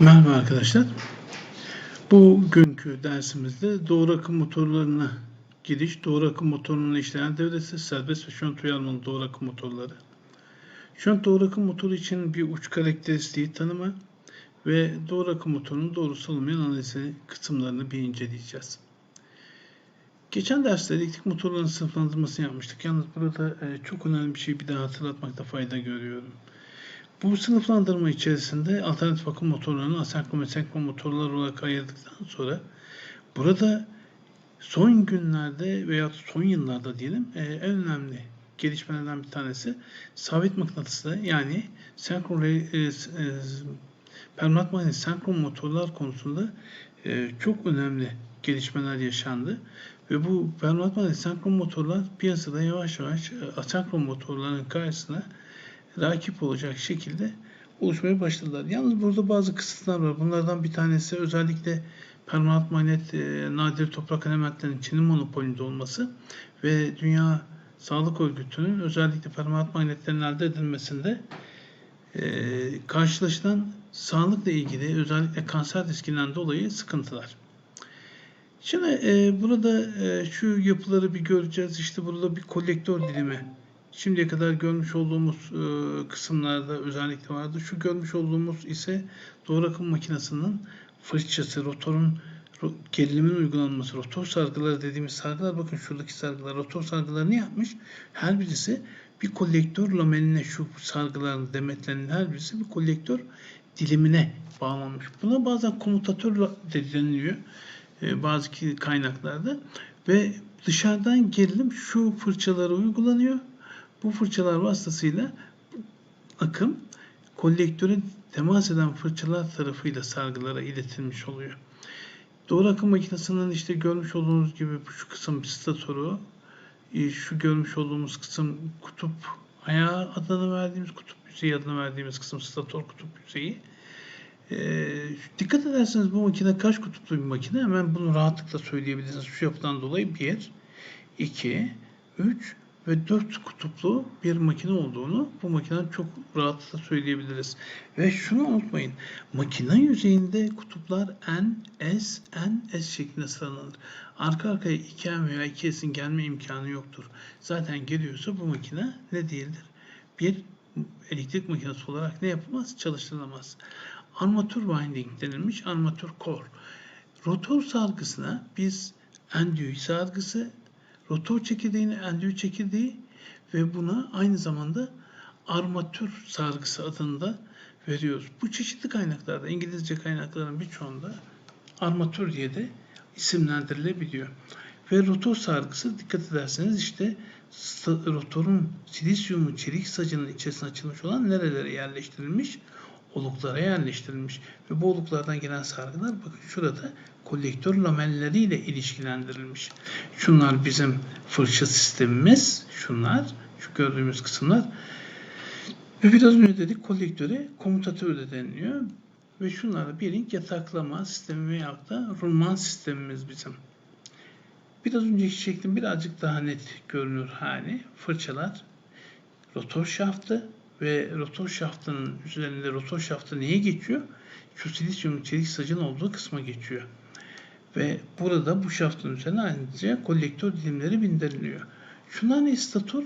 Merhaba arkadaşlar. Bugünkü dersimizde doğru akım motorlarına giriş, doğru akım motorunun işleyen devresi, serbest ve şont uyarmalı doğru akım motorları. Şont doğru akım motoru için bir uç karakteristiği tanıma ve doğru akım motorunun doğrusal olmayan analizi kısımlarını bir inceleyeceğiz. Geçen derste elektrik motorlarının sınıflandırmasını yapmıştık. Yalnız burada e, çok önemli bir şey bir daha hatırlatmakta fayda görüyorum. Bu sınıflandırma içerisinde alternatif akım motorlarını asenkron ve senkron motorlar olarak ayırdıktan sonra burada son günlerde veya son yıllarda diyelim e, en önemli gelişmelerden bir tanesi sabit mıknatıslı yani senkron e, e, permanent magnetik senkron motorlar konusunda e, çok önemli gelişmeler yaşandı. Ve bu permanent magnetik senkron motorlar piyasada yavaş yavaş e, asenkron motorların karşısına rakip olacak şekilde oluşmaya başladılar. Yalnız burada bazı kısıtlar var. Bunlardan bir tanesi özellikle permanent magnet e, nadir toprak elementlerinin Çin'in monopolünde olması ve Dünya Sağlık Örgütü'nün özellikle permanent magnetlerin elde edilmesinde e, karşılaşılan sağlıkla ilgili özellikle kanser riskinden dolayı sıkıntılar. Şimdi e, burada e, şu yapıları bir göreceğiz. İşte burada bir kolektör dilimi Şimdiye kadar görmüş olduğumuz e, kısımlarda özellikle vardı. Şu görmüş olduğumuz ise doğru akım makinesinin fırçası, rotorun ro- gerilimin uygulanması, rotor sargıları dediğimiz sargılar bakın şuradaki sargılar, rotor sargıları ne yapmış? Her birisi bir kolektör lameline şu sargıların demetlerinin her birisi bir kolektör dilimine bağlanmış. Buna bazen komutatör de deniliyor e, bazı kaynaklarda ve dışarıdan gerilim şu fırçalara uygulanıyor. Bu fırçalar vasıtasıyla akım kolektöre temas eden fırçalar tarafıyla sargılara iletilmiş oluyor. Doğru akım makinesinin işte görmüş olduğunuz gibi şu kısım statörü, e, şu görmüş olduğumuz kısım kutup ayağı adını verdiğimiz kutup yüzeyi adını verdiğimiz kısım statör kutup yüzeyi. Ee, dikkat ederseniz bu makine kaç kutuplu bir makine? Hemen bunu rahatlıkla söyleyebilirsiniz. Şu yapıdan dolayı 1, 2, 3 ve 4 kutuplu bir makine olduğunu bu makinenin çok rahatlıkla söyleyebiliriz. Ve şunu unutmayın. Makine yüzeyinde kutuplar N, S, N, S şeklinde sıralanır. Arka arkaya 2N veya 2S'in gelme imkanı yoktur. Zaten geliyorsa bu makine ne değildir? Bir elektrik makinesi olarak ne yapamaz? Çalıştırılamaz. Armatür winding denilmiş armatür core. Rotor sargısına biz endüğü sargısı, rotor çekirdeğine endüğü çekirdeği ve buna aynı zamanda armatür sargısı adında veriyoruz. Bu çeşitli kaynaklarda, İngilizce kaynakların birçoğunda armatür diye de isimlendirilebiliyor. Ve rotor sargısı dikkat ederseniz işte rotorun silisyumu çelik sacının içerisine açılmış olan nerelere yerleştirilmiş? Oluklara yerleştirilmiş. Ve bu oluklardan gelen sargılar bakın şurada kolektör lamelleriyle ilişkilendirilmiş. Şunlar bizim fırça sistemimiz. Şunlar, şu gördüğümüz kısımlar. Ve biraz önce dedik kolektöre komutatör de deniliyor. Ve şunlar bir link yataklama sistemi veyahut da rulman sistemimiz bizim. Biraz önceki şeklin birazcık daha net görünür hali. Fırçalar, rotor şaftı ve rotor şaftının üzerinde rotor şaftı neye geçiyor? Şu silisyum çelik sacın olduğu kısma geçiyor. Ve burada bu şaftın üzerine ayrıca kolektör dilimleri bindiriliyor. Şunlar ne stator?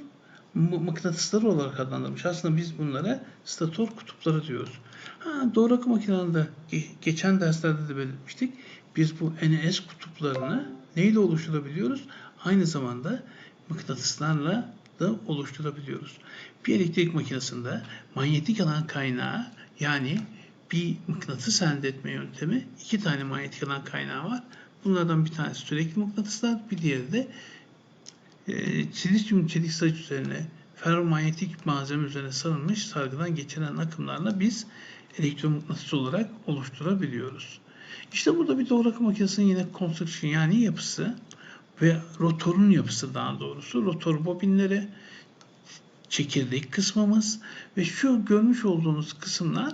mı- mıknatısları olarak adlandırmış. Aslında biz bunlara stator kutupları diyoruz. Ha, doğru akım makinelerinde ge- geçen derslerde de belirtmiştik. Biz bu NS kutuplarını neyle oluşturabiliyoruz? Aynı zamanda mıknatıslarla da oluşturabiliyoruz. Bir elektrik makinesinde manyetik alan kaynağı yani bir mıknatıs elde etme yöntemi iki tane manyetik alan kaynağı var. Bunlardan bir tanesi sürekli mıknatıslar, bir diğeri de e, silisyum çelik saç üzerine ferromanyetik malzeme üzerine sarılmış sargıdan geçiren akımlarla biz elektromıknatıs olarak oluşturabiliyoruz. İşte burada bir doğru akım makinesinin yine construction yani yapısı ve rotorun yapısı daha doğrusu rotor bobinleri çekirdek kısmımız ve şu görmüş olduğunuz kısımlar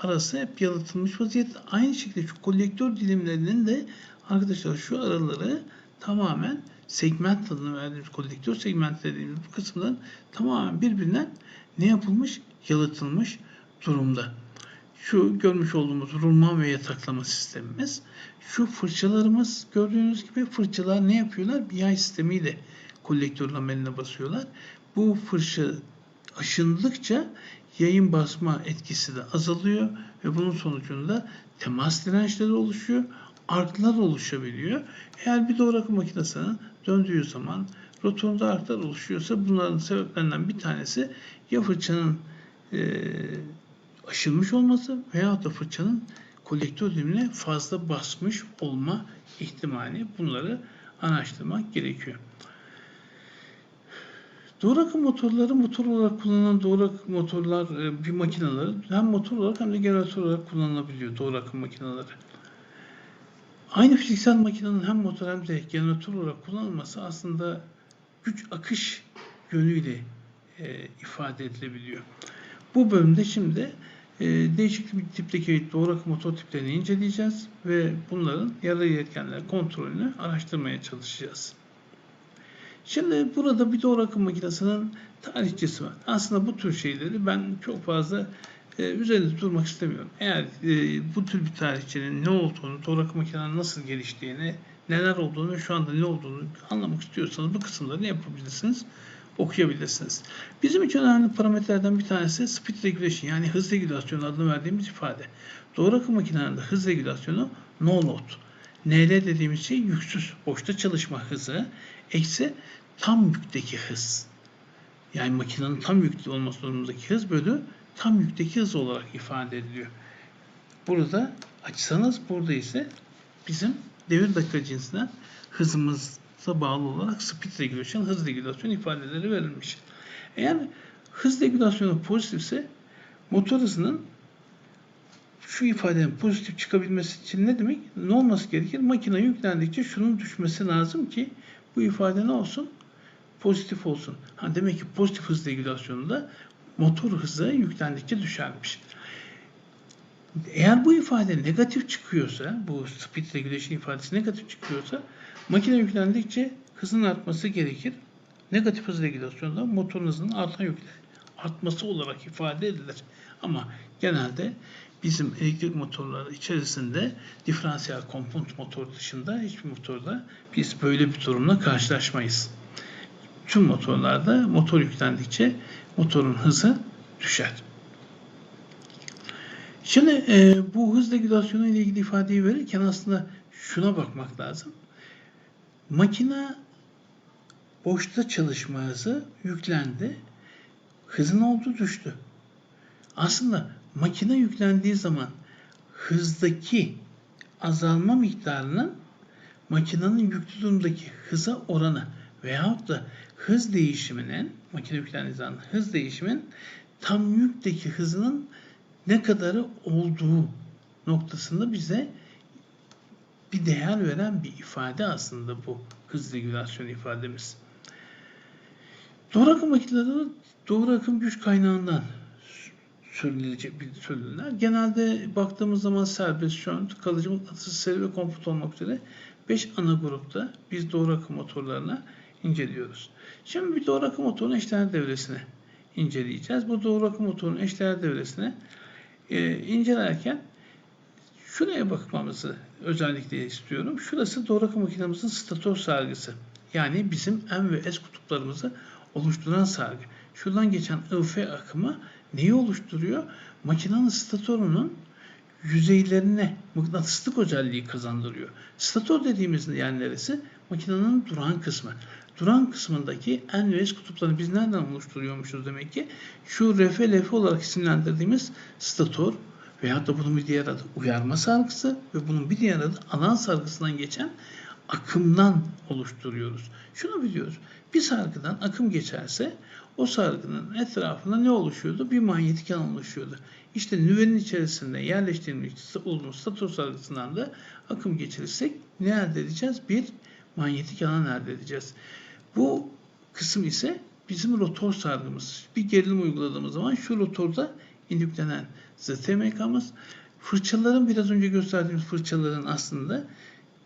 arası hep yalıtılmış vaziyette. Aynı şekilde şu kolektör dilimlerinin de arkadaşlar şu araları tamamen segment adını verdiğimiz kolektör segment dediğimiz bu kısımların tamamen birbirinden ne yapılmış? Yalıtılmış durumda. Şu görmüş olduğumuz rulman ve yataklama sistemimiz. Şu fırçalarımız gördüğünüz gibi fırçalar ne yapıyorlar? Bir yay sistemiyle kolektör lameline basıyorlar. Bu fırça aşındıkça yayın basma etkisi de azalıyor ve bunun sonucunda temas dirençleri oluşuyor. Arklar oluşabiliyor. Eğer bir doğru akım makinesinin döndüğü zaman rotorunda arklar oluşuyorsa bunların sebeplerinden bir tanesi ya fırçanın e, aşılmış olması veya da fırçanın kolektör fazla basmış olma ihtimali bunları araştırmak gerekiyor. Doğru akım motorları motor olarak kullanılan doğru akım motorlar e, bir makineleri hem motor olarak hem de jeneratör olarak kullanılabiliyor doğru akım makineleri. Aynı fiziksel makinenin hem motor hem de jeneratör olarak kullanılması aslında güç akış yönüyle e, ifade edilebiliyor. Bu bölümde şimdi e, değişik bir tipteki doğru akım motor tiplerini inceleyeceğiz ve bunların yarı iletkenler kontrolünü araştırmaya çalışacağız. Şimdi burada bir doğru akım makinesinin tarihçesi var. Aslında bu tür şeyleri ben çok fazla e, üzerinde durmak istemiyorum. Eğer e, bu tür bir tarihçinin ne olduğunu, doğru akım makinenin nasıl geliştiğini, neler olduğunu ve şu anda ne olduğunu anlamak istiyorsanız bu kısımları yapabilirsiniz? Okuyabilirsiniz. Bizim için önemli parametrelerden bir tanesi speed regulation yani hız regülasyonu adını verdiğimiz ifade. Doğru akım makinelerinde hız regülasyonu no load. NL dediğimiz şey yüksüz, boşta çalışma hızı eksi tam yükteki hız. Yani makinenin tam yüklü olması durumundaki hız bölü tam yükteki hız olarak ifade ediliyor. Burada açsanız burada ise bizim devir dakika cinsinden hızımıza bağlı olarak speed regulation, hız regülasyon ifadeleri verilmiş. Eğer hız regülasyonu pozitifse motor hızının şu ifadenin pozitif çıkabilmesi için ne demek? Ne olması gerekir? Makine yüklendikçe şunun düşmesi lazım ki bu ifade ne olsun? Pozitif olsun. Ha demek ki pozitif hız regülasyonunda motor hızı yüklendikçe düşermiş. Eğer bu ifade negatif çıkıyorsa, bu speed regulation ifadesi negatif çıkıyorsa makine yüklendikçe hızın artması gerekir. Negatif hız regülasyonunda motorun hızının artan yükle artması olarak ifade edilir. Ama genelde bizim elektrik motorları içerisinde diferansiyel komponent motor dışında hiçbir motorda biz böyle bir durumla karşılaşmayız. Tüm motorlarda motor yüklendikçe motorun hızı düşer. Şimdi e, bu hız regülasyonu ile ilgili ifadeyi verirken aslında şuna bakmak lazım. Makine boşta çalışma yüklendi. Hızın olduğu düştü. Aslında makine yüklendiği zaman hızdaki azalma miktarının makinenin yüklü durumdaki hıza oranı veyahut da hız değişiminin makine yüklendiği zaman hız değişimin tam yükteki hızının ne kadarı olduğu noktasında bize bir değer veren bir ifade aslında bu hız regülasyon ifademiz. Doğru akım makineleri doğru akım güç kaynağından sürülecek bir sürülürler. Genelde baktığımız zaman serbest, şönt, kalıcı mıknatıs, seri ve komput olmak üzere 5 ana grupta biz doğru akım motorlarına inceliyoruz. Şimdi bir doğru akım motorunun eşdeğer devresini inceleyeceğiz. Bu doğru akım motorunun eşdeğer devresini e, incelerken şuraya bakmamızı özellikle istiyorum. Şurası doğru akım makinemizin stator sargısı. Yani bizim M ve S kutuplarımızı oluşturan sargı. Şuradan geçen IF akımı neyi oluşturuyor? Makinenin statorunun yüzeylerine mıknatıslık özelliği kazandırıyor. Stator dediğimiz yer neresi? Makinenin duran kısmı. Duran kısmındaki N ve S kutuplarını biz nereden oluşturuyormuşuz demek ki? Şu RF, LF olarak isimlendirdiğimiz stator veyahut da bunun bir diğer adı uyarma sargısı ve bunun bir diğer adı alan sargısından geçen akımdan oluşturuyoruz. Şunu biliyoruz. Bir sargıdan akım geçerse o sargının etrafında ne oluşuyordu? Bir manyetik alan oluşuyordu. İşte nüvenin içerisinde yerleştirilmiş olduğumuz stator sargısından da akım geçirirsek ne elde edeceğiz? Bir manyetik alan elde edeceğiz. Bu kısım ise bizim rotor sargımız. Bir gerilim uyguladığımız zaman şu rotorda indüklenen ZTMK'mız fırçaların biraz önce gösterdiğimiz fırçaların aslında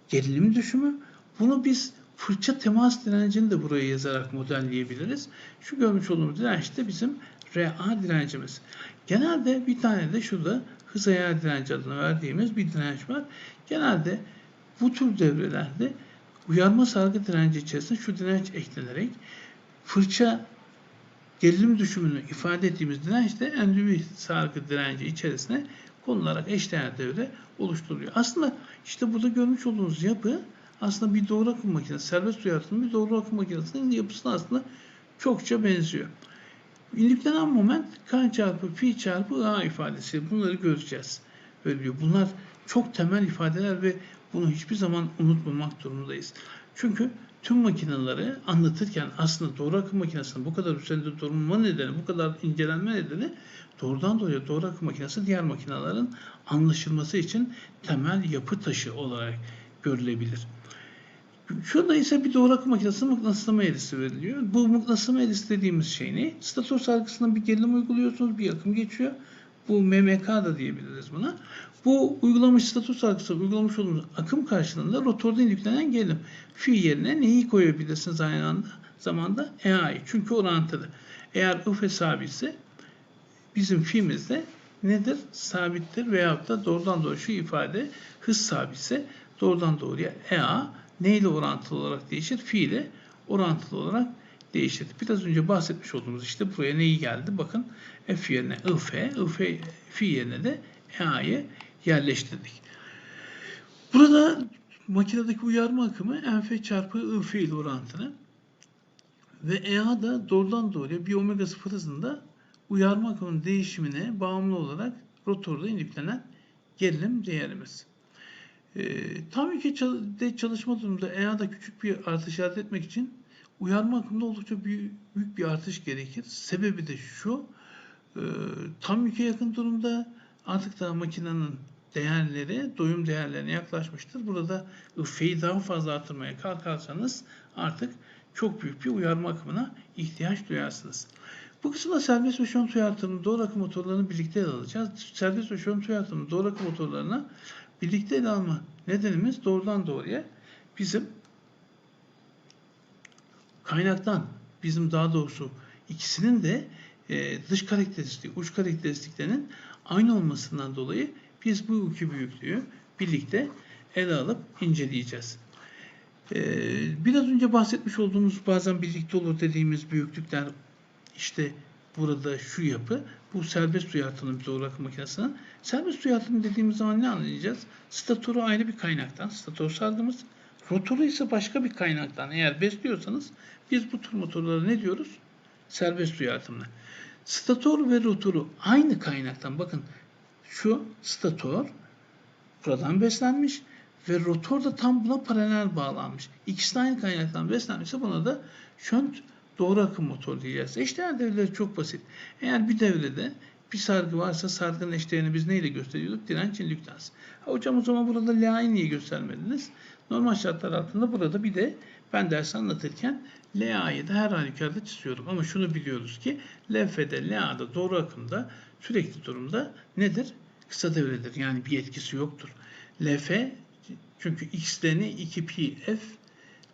gerilim düşümü. Bunu biz fırça temas direncini de buraya yazarak modelleyebiliriz. Şu görmüş olduğumuz direnç de bizim RA direncimiz. Genelde bir tane de şurada hız ayar direnci adını verdiğimiz bir direnç var. Genelde bu tür devrelerde uyarma sargı direnci içerisinde şu direnç eklenerek fırça gerilim düşümünü ifade ettiğimiz direnç de endüvi sargı direnci içerisine konularak eşdeğer devre oluşturuluyor. Aslında işte burada görmüş olduğunuz yapı aslında bir doğru akım makinesi, serbest duyarlının bir doğru akım makinesinin yapısına aslında çokça benziyor. İndüklenen moment K çarpı pi çarpı A ifadesi. Bunları göreceğiz. Böyle diyor. Bunlar çok temel ifadeler ve bunu hiçbir zaman unutmamak durumundayız. Çünkü tüm makineleri anlatırken aslında doğru akım makinesinin bu kadar üzerinde durulma nedeni, bu kadar incelenme nedeni doğrudan doğruya doğru akım makinesi diğer makinelerin anlaşılması için temel yapı taşı olarak görülebilir. Şurada ise bir doğru akım makinesinin mıknatıslama eğrisi veriliyor. Bu mıknatıslama eğrisi dediğimiz şey ne? Statör sargısına bir gerilim uyguluyorsunuz, bir akım geçiyor. Bu MMK da diyebiliriz buna. Bu uygulamış statür sargısı uygulamış olduğumuz akım karşılığında rotorda yüklenen gerilim. Fi yerine neyi koyabilirsiniz aynı anda? Zamanda EA'yı. Çünkü orantılı. Eğer IF sabitse bizim fi'mizde nedir? Sabittir veyahut da doğrudan doğruya şu ifade hız sabitse doğrudan doğruya EA neyle orantılı olarak değişir? Fi ile orantılı olarak değişir. Biraz önce bahsetmiş olduğumuz işte buraya neyi geldi? Bakın F yerine IF, IF fi yerine de EA'yı yerleştirdik. Burada makinedeki uyarma akımı NF çarpı IF ile orantılı ve EA da doğrudan doğruya bir omega 0 hızında uyarma akımının değişimine bağımlı olarak rotorda yüklenen gerilim değerimiz. E, tam yükte çalışma durumunda EA'da küçük bir artış elde etmek için uyarma akımında oldukça büyük, büyük bir artış gerekir. Sebebi de şu, e, tam yüke yakın durumda artık da makinenin değerleri doyum değerlerine yaklaşmıştır. Burada ıfeyi daha fazla artırmaya kalkarsanız artık çok büyük bir uyarma akımına ihtiyaç duyarsınız. Bu kısımda serbest ve şont uyartımının doğru akım motorlarını birlikte ele alacağız. Serbest ve şont uyartımının doğru akım motorlarına birlikte ele alma nedenimiz doğrudan doğruya bizim kaynaktan bizim daha doğrusu ikisinin de e, dış karakteristik, uç karakteristiklerinin aynı olmasından dolayı biz bu iki büyüklüğü birlikte ele alıp inceleyeceğiz. Ee, biraz önce bahsetmiş olduğumuz bazen birlikte olur dediğimiz büyüklükler işte burada şu yapı bu serbest duyartının bir doğru akım makinesinin. Serbest duyartının dediğimiz zaman ne anlayacağız? Statörü ayrı bir kaynaktan, statör sargımız. Rotoru ise başka bir kaynaktan eğer besliyorsanız biz bu tür motorlara ne diyoruz? Serbest duyartımlı. Statör ve rotoru aynı kaynaktan bakın şu statör buradan beslenmiş ve rotor da tam buna paralel bağlanmış. İkisi de aynı kaynaktan beslenmişse buna da şönt doğru akım motor diyeceğiz. Eşdeğer devreleri çok basit. Eğer bir devrede bir sargı varsa sargının eşdeğerini biz neyle gösteriyorduk? Direnç indüktans. Ha hocam o zaman burada LA'yı niye göstermediniz? Normal şartlar altında burada bir de ben ders anlatırken LA'yı da her halükarda çiziyorum. Ama şunu biliyoruz ki LF'de, LA'da doğru akımda sürekli durumda nedir? Kısa devredir. Yani bir etkisi yoktur. LF çünkü x'lerini 2 pi f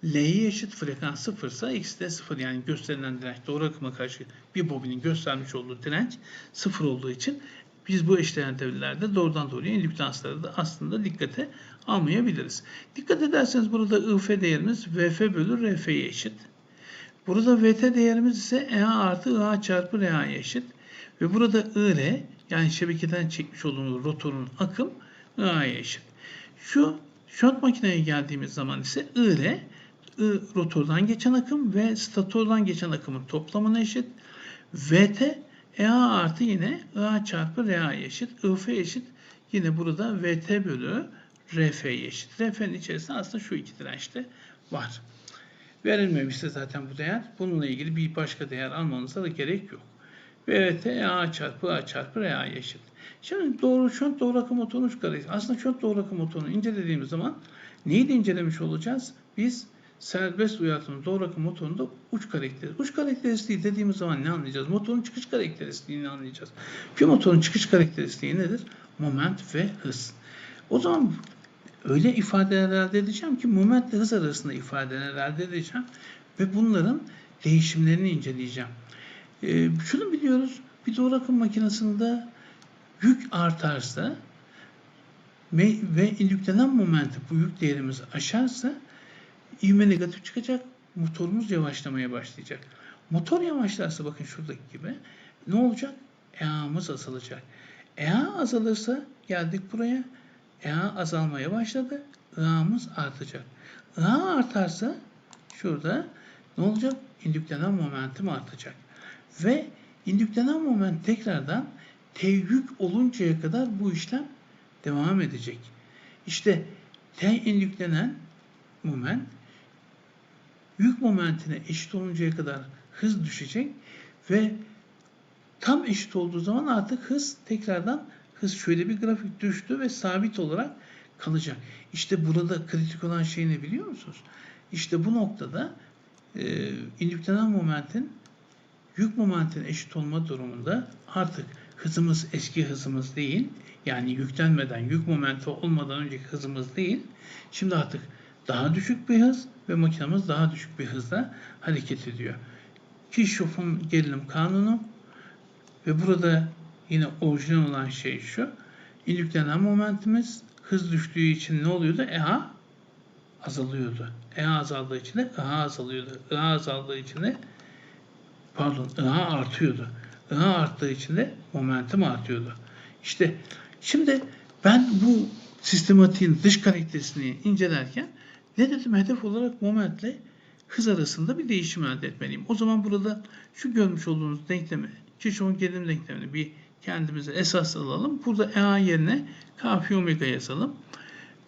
L'ye eşit frekans sıfırsa x sıfır yani gösterilen direnç doğru akıma karşı bir bobinin göstermiş olduğu direnç sıfır olduğu için biz bu eşdeğer devrelerde doğrudan doğruya indüktansları da aslında dikkate almayabiliriz. Dikkat ederseniz burada IF değerimiz VF bölü RF'ye eşit. Burada VT değerimiz ise EA artı IA çarpı RA'ya eşit. Ve burada IR yani şebekeden çekmiş olduğumuz rotorun akım IA'ya eşit. Şu şont makineye geldiğimiz zaman ise IR I rotordan geçen akım ve statordan geçen akımın toplamına eşit. VT EA artı yine IA çarpı RA'ya eşit. IF eşit. Yine burada VT bölü RF'ye eşit. RF'nin içerisinde aslında şu iki dirençte var. Verilmemişse zaten bu değer. Bununla ilgili bir başka değer almanıza da gerek yok. VT EA çarpı A çarpı RA'ya eşit. Şimdi doğru şont doğru akım motorunu çıkarıyoruz. Aslında şont doğru akım motorunu incelediğimiz zaman neyi de incelemiş olacağız? Biz serbest uyartının doğru akım motorunda uç karakteri. Uç karakteristiği dediğimiz zaman ne anlayacağız? Motorun çıkış karakteristiğini anlayacağız. Bir motorun çıkış karakteristiği nedir? Moment ve hız. O zaman öyle ifadeler elde edeceğim ki moment ile hız arasında ifadeler elde edeceğim ve bunların değişimlerini inceleyeceğim. Ee, şunu biliyoruz. Bir doğru akım makinesinde Yük artarsa ve, ve yüklenen momenti bu yük değerimizi aşarsa ivme negatif çıkacak. Motorumuz yavaşlamaya başlayacak. Motor yavaşlarsa bakın şuradaki gibi ne olacak? EA'mız azalacak. EA azalırsa geldik buraya. EA azalmaya başladı. IA'mız artacak. IA artarsa şurada ne olacak? İndüklenen momentum artacak. Ve indüklenen moment tekrardan T yük oluncaya kadar bu işlem devam edecek. İşte T indüklenen moment yük momentine eşit oluncaya kadar hız düşecek ve tam eşit olduğu zaman artık hız tekrardan hız şöyle bir grafik düştü ve sabit olarak kalacak. İşte burada kritik olan şey ne biliyor musunuz? İşte bu noktada e, indüklenen momentin yük momentine eşit olma durumunda artık hızımız eski hızımız değil. Yani yüklenmeden, yük momenti olmadan önceki hızımız değil. Şimdi artık daha düşük bir hız ve makinamız daha düşük bir hızla hareket ediyor. Kirchhoff'un gerilim kanunu ve burada yine orijinal olan şey şu. İndüklenen momentimiz hız düştüğü için ne oluyordu? EA azalıyordu. EA azaldığı için de IH azalıyordu. IH azaldığı için de pardon IH artıyordu. IH arttığı için de momentum artıyordu. İşte şimdi ben bu sistematiğin dış karakterisini incelerken ne dedim? Hedef olarak momentle hız arasında bir değişim elde etmeliyim. O zaman burada şu görmüş olduğunuz denklemi, Kirchhoff'un gerilim denklemini bir kendimize esas alalım. Burada EA yerine K omega yazalım.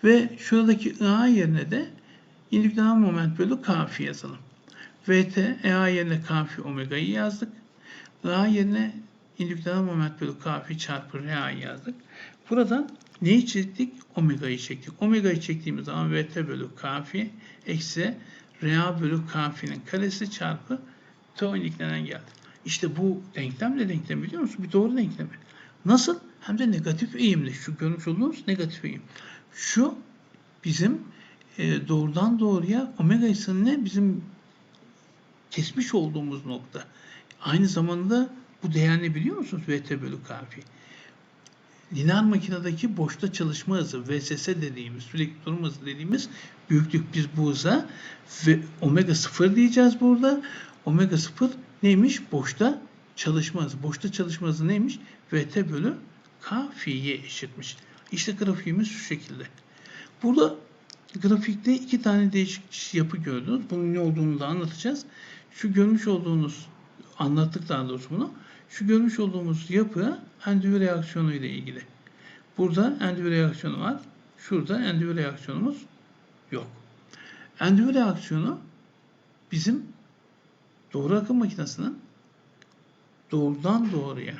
Ve şuradaki EA yerine de indüklenen moment bölü K yazalım. VT EA yerine K omega'yı yazdık. EA yerine indüklenen moment bölü K çarpı RA yazdık. Buradan neyi çektik? Omega'yı çektik. Omega'yı çektiğimiz zaman VT bölü K eksi RA bölü K karesi çarpı T indüklenen geldi. İşte bu denklem ne denklem biliyor musun? Bir doğru denklemi. Nasıl? Hem de negatif eğimli. Şu görmüş olduğunuz negatif eğim. Şu bizim e, doğrudan doğruya omega ısını bizim kesmiş olduğumuz nokta. Aynı zamanda bu değer ne biliyor musunuz? VT bölü KP. Lineer makinedeki boşta çalışma hızı VSS dediğimiz, sürekli durma hızı dediğimiz büyüklük biz bu hıza ve omega 0 diyeceğiz burada. Omega 0 neymiş? Boşta çalışma hızı. Boşta çalışma hızı neymiş? VT bölü K fi'ye eşitmiş. İşte grafiğimiz şu şekilde. Burada grafikte iki tane değişik yapı gördünüz. Bunun ne olduğunu da anlatacağız. Şu görmüş olduğunuz, anlattık daha doğrusu bunu. Şu görmüş olduğumuz yapı endüvi reaksiyonu ile ilgili. Burada endüvi reaksiyonu var. Şurada endüvi reaksiyonumuz yok. Endüvi reaksiyonu bizim doğru akım makinesinin doğrudan doğruya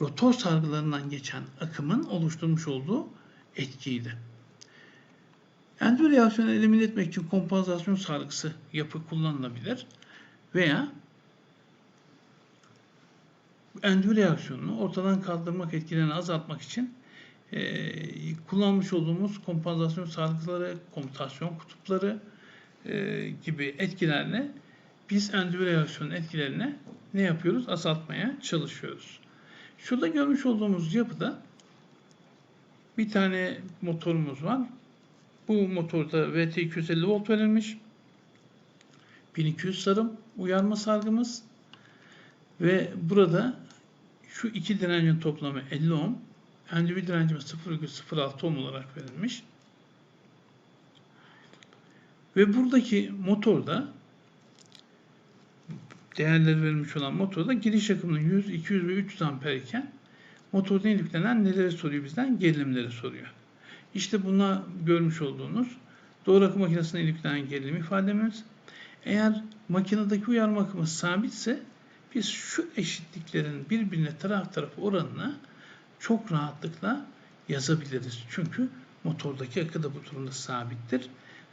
rotor sargılarından geçen akımın oluşturmuş olduğu etkiydi. Endüvi reaksiyonu elimine etmek için kompansasyon sargısı yapı kullanılabilir veya endüvi reaksiyonunu ortadan kaldırmak etkilerini azaltmak için e, kullanmış olduğumuz kompansasyon sargıları, komutasyon kutupları e, gibi etkilerle biz endüvi reaksiyonun etkilerini ne yapıyoruz? Azaltmaya çalışıyoruz. Şurada görmüş olduğumuz yapıda bir tane motorumuz var. Bu motorda VT 250 volt verilmiş. 1200 sarım uyarma sargımız ve burada şu iki direncin toplamı 50 ohm. Endüvi direncimiz 0,06 ohm olarak verilmiş. Ve buradaki motorda değerleri verilmiş olan motorda giriş akımının 100, 200 ve 300 amper iken motorda yüklenen neleri soruyor bizden? Gerilimleri soruyor. İşte buna görmüş olduğunuz doğru akım makinesine yüklenen gerilim ifademiz. Eğer makinedeki uyarma akımı sabitse biz şu eşitliklerin birbirine taraf tarafı oranını çok rahatlıkla yazabiliriz. Çünkü motordaki akı da bu durumda sabittir.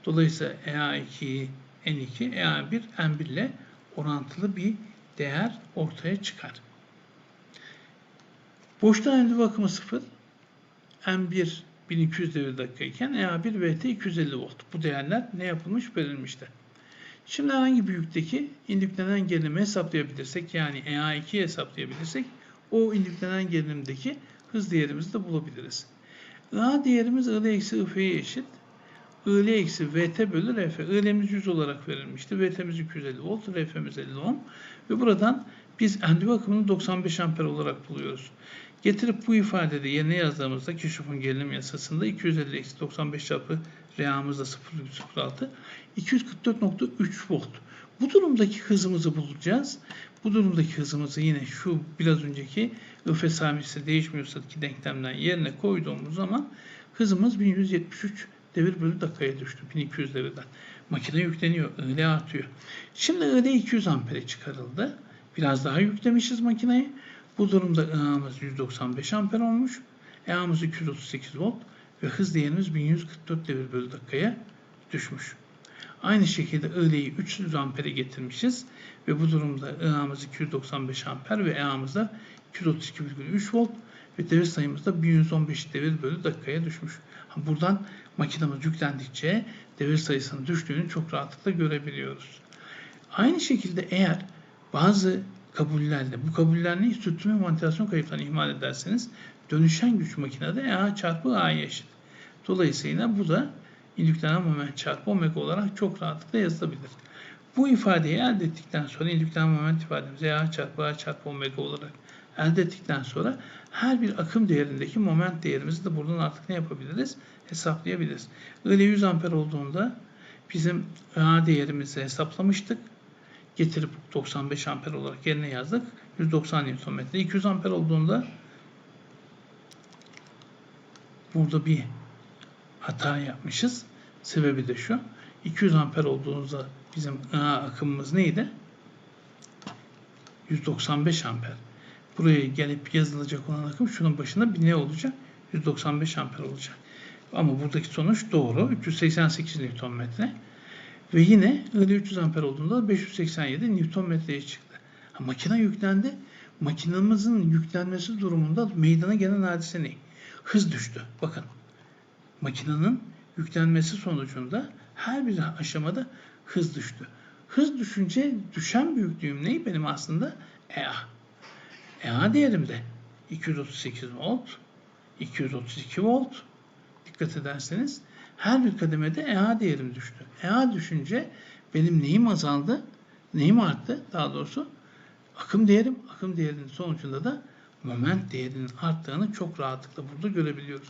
Dolayısıyla EA2, N2, EA1, N1 ile orantılı bir değer ortaya çıkar. Boşta endüvi akımı 0, M1 1200 devir dakika iken EA1 VT 250 volt. Bu değerler ne yapılmış verilmişti. Şimdi herhangi bir indüklenen gerilimi hesaplayabilirsek yani EA2'yi hesaplayabilirsek o indüklenen gerilimdeki hız değerimizi de bulabiliriz. A değerimiz I eksi IF'ye eşit. IL eksi VT bölü RF. IL'miz 100 olarak verilmişti. VT'miz 250 volt, RF'miz 50 ohm. Ve buradan biz endüvi akımını 95 amper olarak buluyoruz. Getirip bu ifadede yerine yazdığımızda Kirchhoff'un gerilim yasasında 250 eksi 95 çarpı R'mız da 0,06 244.3 volt. Bu durumdaki hızımızı bulacağız. Bu durumdaki hızımızı yine şu biraz önceki IF sabitse değişmiyorsa ki denklemden yerine koyduğumuz zaman hızımız 1173 devir bölü dakikaya düştü. 1200 devirden. Makine yükleniyor. IL artıyor. Şimdi IL 200 ampere çıkarıldı. Biraz daha yüklemişiz makineyi. Bu durumda IA'mız 195 amper olmuş. EA'mız 238 volt ve hız değerimiz 1144 devir bölü dakikaya düşmüş. Aynı şekilde IL'yi 300 ampere getirmişiz ve bu durumda IA'mız 295 amper ve EA'mız da 232,3 volt ve devir sayımız da 1115 devir bölü dakikaya düşmüş. Buradan makinamız yüklendikçe devir sayısının düştüğünü çok rahatlıkla görebiliyoruz. Aynı şekilde eğer bazı kabullerle, bu kabuller ne? Sürtünme ve manipülasyon kayıplarını ihmal ederseniz dönüşen güç makinede EA çarpı A'ya eşit. Dolayısıyla bu da indüklenen moment çarpı omega olarak çok rahatlıkla yazılabilir. Bu ifadeyi elde ettikten sonra indüklenen moment ifademizi EA çarpı A çarpı omega olarak elde ettikten sonra her bir akım değerindeki moment değerimizi de buradan artık ne yapabiliriz? Hesaplayabiliriz. Öyle 100 amper olduğunda bizim A değerimizi hesaplamıştık. Getirip 95 amper olarak yerine yazdık. 190 Nm. 200 amper olduğunda burada bir hata yapmışız. Sebebi de şu. 200 amper olduğunda bizim A akımımız neydi? 195 amper. Buraya gelip yazılacak olan akım şunun başında bir ne olacak? 195 amper olacak. Ama buradaki sonuç doğru. 388 Nm. Ve yine öyle 300 amper olduğunda 587 Nm'ye çıktı. Ha, makine yüklendi. Makinamızın yüklenmesi durumunda meydana gelen hadise ne? Hız düştü. Bakın. Makinenin yüklenmesi sonucunda her bir aşamada hız düştü. Hız düşünce düşen büyüklüğüm ne? Benim aslında EA. EA değerim de 238 volt, 232 volt. Dikkat ederseniz her bir kademede EA değerim düştü. EA düşünce benim neyim azaldı? Neyim arttı? Daha doğrusu akım değerim. Akım değerinin sonucunda da moment değerinin arttığını çok rahatlıkla burada görebiliyoruz.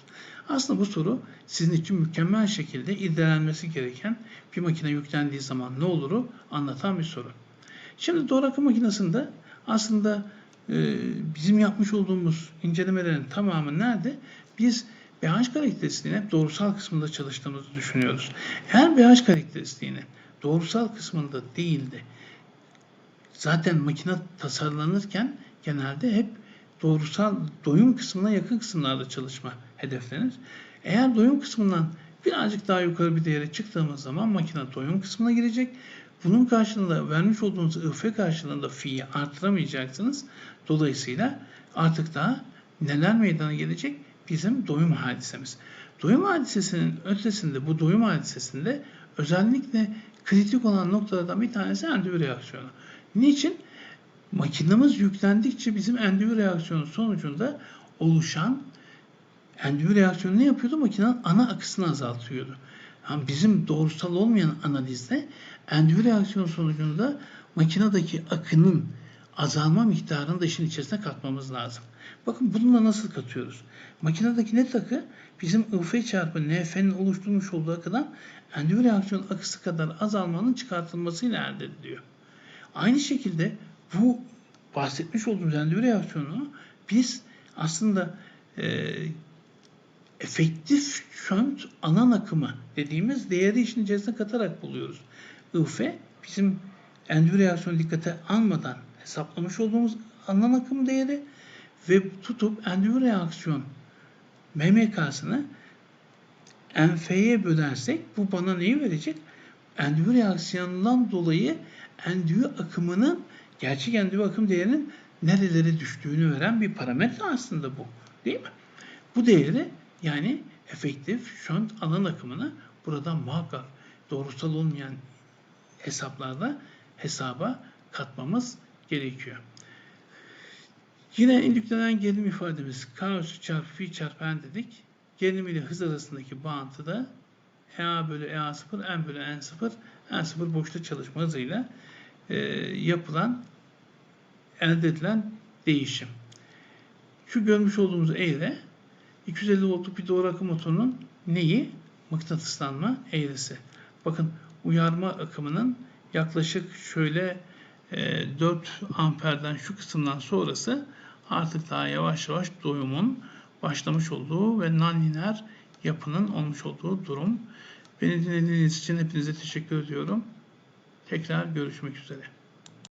Aslında bu soru sizin için mükemmel şekilde irdelenmesi gereken bir makine yüklendiği zaman ne oluru anlatan bir soru. Şimdi doğru akım makinesinde aslında e, bizim yapmış olduğumuz incelemelerin tamamı nerede? Biz pH karakteristiğini hep doğrusal kısmında çalıştığımızı düşünüyoruz. Eğer pH karakteristiğini doğrusal kısmında değil de zaten makine tasarlanırken genelde hep doğrusal doyum kısmına yakın kısımlarda çalışma hedeflenir. Eğer doyum kısmından birazcık daha yukarı bir değere çıktığımız zaman makine doyum kısmına girecek. Bunun karşılığında vermiş olduğunuz IF karşılığında fi'yi artıramayacaksınız. Dolayısıyla artık daha neler meydana gelecek? Bizim doyum hadisemiz. Doyum hadisesinin ötesinde, bu doyum hadisesinde özellikle kritik olan noktalardan bir tanesi endüvi reaksiyonu. Niçin? Makinamız yüklendikçe bizim endüvi reaksiyonu sonucunda oluşan endüvi reaksiyonu ne yapıyordu? Makinenin ana akısını azaltıyordu. Yani bizim doğrusal olmayan analizde endüvi reaksiyon sonucunda makinedeki akının azalma miktarını da işin içerisine katmamız lazım. Bakın bununla nasıl katıyoruz? Makinedeki net akı bizim IF çarpı NF'nin oluşturmuş olduğu akıdan endüvi reaksiyon akısı kadar azalmanın çıkartılmasıyla elde ediliyor. Aynı şekilde bu bahsetmiş olduğumuz endüvi reaksiyonu biz aslında e, efektif şönt alan akımı dediğimiz değeri işin içerisine katarak buluyoruz. IF bizim endüvi reaksiyonu dikkate almadan hesaplamış olduğumuz alan akım değeri ve tutup endüvi reaksiyon MMK'sını NF'ye bölersek bu bana neyi verecek? Endüvi reaksiyonundan dolayı endüvi akımının gerçek endüvi akım değerinin nerelere düştüğünü veren bir parametre aslında bu. Değil mi? Bu değeri yani efektif şönt alan akımını buradan muhakkak doğrusal olmayan hesaplarda hesaba katmamız gerekiyor. Yine indüklenen gerilim ifademiz K üssü çarpı fi çarpı n dedik. Gerilim ile hız arasındaki bağıntıda EA bölü EA0, N bölü N0, N0 boşta çalışma hızıyla e, yapılan, elde edilen değişim. Şu görmüş olduğumuz eğri 250 voltluk bir doğru akım motorunun neyi? Mıknatıslanma eğrisi. Bakın uyarma akımının yaklaşık şöyle e, 4 amperden şu kısımdan sonrası artık daha yavaş yavaş doyumun başlamış olduğu ve nonlineer yapının olmuş olduğu durum. Beni dinlediğiniz için hepinize teşekkür ediyorum. Tekrar görüşmek üzere.